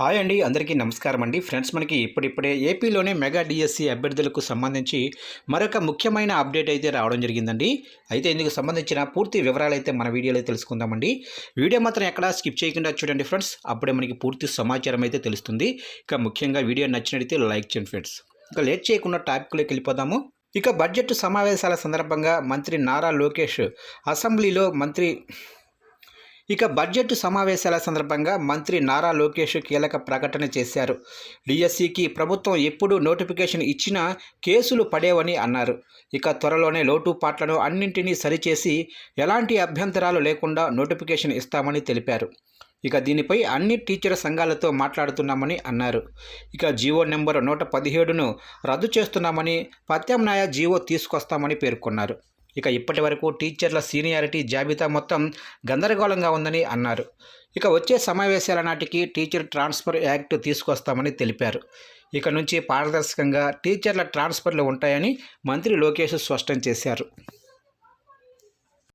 Hi అండి అందరికీ నమస్కారం అండి. ఫ్రెండ్స్ మనకి ఇప్పుడిప్పుడే ఏపీలోనే మెగా డిఎస్సి అభ్యర్థులకు సంబంధించి మరొక ముఖ్యమైన అప్డేట్ అయితే రావడం జరిగిందండి. అయితే ఇందుకు సంబంధించిన పూర్తి వివరాలు అయితే మన వీడియోలో తెలుసుకుందామండి. వీడియో మాత్రం ఎక్కడా స్కిప్ చేయకుండా చూడండి ఫ్రెండ్స్. అప్పుడే మనకి పూర్తి సమాచారం అయితే తెలుస్తుంది. ఇక ముఖ్యంగా వీడియో నచ్చినట్లయితే లైక్ చేయండి ఫ్రెండ్స్. ఇక లేట్ చేయకుండా టాపిక్లోకి వెళ్ళిపోదాము. ఇక బడ్జెట్ సమావేశాల సందర్భంగా మంత్రి నారా లోకేష్ అసెంబ్లీలో మంత్రి ఇక బడ్జెట్ సమావేశాల సందర్భంగా మంత్రి నారా లోకేష్ కీలక ప్రకటన చేశారు. డిఎస్సికి ప్రభుత్వం ఎప్పుడు నోటిఫికేషన్ ఇచ్చినా కేసులు పడేవని అన్నారు. ఇక త్వరలోనే లోటుపాట్లను అన్నింటినీ సరిచేసి ఎలాంటి అభ్యంతరాలు లేకుండా నోటిఫికేషన్ ఇస్తామని తెలిపారు. ఇక దీనిపై అన్ని టీచర్ సంఘాలతో మాట్లాడుతున్నామని అన్నారు. ఇక జీవో నెంబర్ నూట పదిహేడును రద్దు చేస్తున్నామని ప్రత్యామ్నాయ జీవో తీసుకొస్తామని పేర్కొన్నారు. ఇక ఇప్పటి వరకు టీచర్ల సీనియారిటీ జాబితా మొత్తం గందరగోళంగా ఉందని అన్నారు. ఇక వచ్చే సమావేశాల నాటికి టీచర్ ట్రాన్స్ఫర్ యాక్ట్ తీసుకొస్తామని తెలిపారు. ఇక నుంచి పారదర్శకంగా టీచర్ల ట్రాన్స్ఫర్లు ఉంటాయని మంత్రి లోకేష్ స్పష్టం చేశారు.